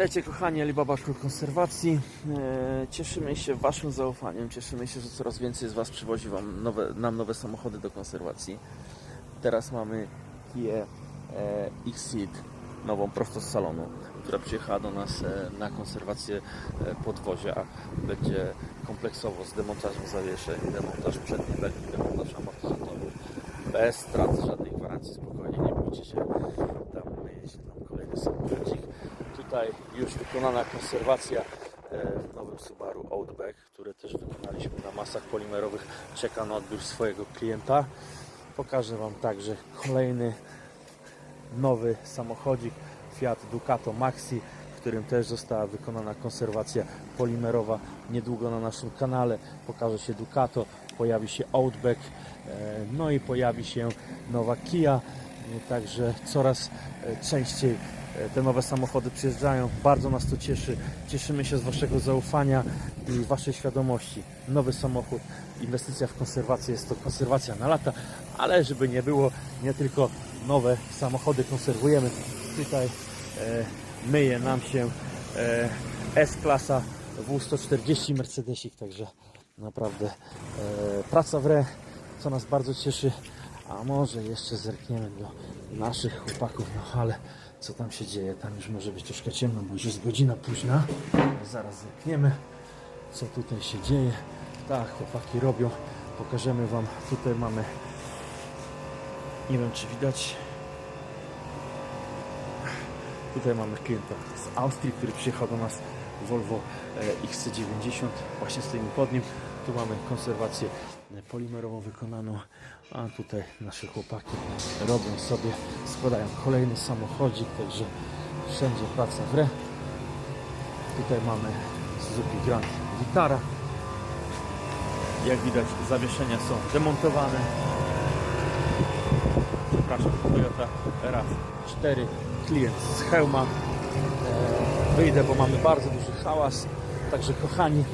Witajcie kochani, Alibaba Król Konserwacji. E, Cieszymy się Waszym zaufaniem, cieszymy się, że coraz więcej z Was przywozi wam nowe, nam nowe samochody do konserwacji. Teraz mamy Kia e, Xceed, nową prosto z salonu, która przyjechała do nas e, na konserwację e, podwozia. Będzie kompleksowo z demontażem zawieszeń, demontaż przedniej belki, demontaż amortyzatorów, bez strat, żadnej gwarancji, spokojnie, nie bójcie się. Tam jedzie nam kolejny samochodzik. Tutaj już wykonana konserwacja e, w nowym Subaru Outback, które też wykonaliśmy na masach polimerowych. Czeka na odbiór swojego klienta. Pokażę Wam także kolejny nowy samochodzik Fiat Ducato Maxi, w którym też została wykonana konserwacja polimerowa. Niedługo na naszym kanale pokaże się Ducato, pojawi się Outback, e, no i pojawi się nowa Kia. E, Także coraz częściej te nowe samochody przyjeżdżają. Bardzo nas to cieszy. Cieszymy się z Waszego zaufania i Waszej świadomości. Nowy samochód, inwestycja w konserwację jest to konserwacja na lata, ale żeby nie było, nie tylko nowe samochody konserwujemy. Tutaj e, myje nam się e, S-klasa W140 Mercedesik, także naprawdę e, praca w re, co nas bardzo cieszy. A może jeszcze zerkniemy do naszych chłopaków, no ale co tam się dzieje? Tam już może być troszkę ciemno, bo już jest godzina późna. Zaraz zerkniemy, co tutaj się dzieje. Tak, chłopaki robią. Pokażemy Wam. Tutaj mamy, nie wiem czy widać, Tutaj mamy klienta z Austrii, który przyjechał do nas Volvo e, XC90. Właśnie stoimy pod nim. Tu mamy konserwację e, polimerową wykonaną, a tutaj nasze chłopaki robią sobie, składają kolejny samochodzik, także wszędzie praca w re. Tutaj mamy Suzuki Grand Vitara. Jak widać zawieszenia są demontowane. Przepraszam, Toyota RAV4, klient z hełma. Wyjdę, bo mamy bardzo duży hałas. Także kochani,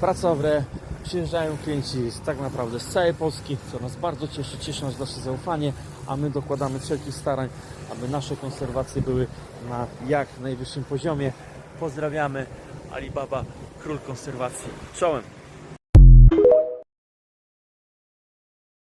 praca w re, przyjeżdżają klienci z, tak naprawdę z całej Polski, co nas bardzo cieszy, cieszy nas Wasze zaufanie, a my dokładamy wszelkich starań, aby nasze konserwacje były na jak najwyższym poziomie. Pozdrawiamy, Alibaba, król konserwacji. Czołem!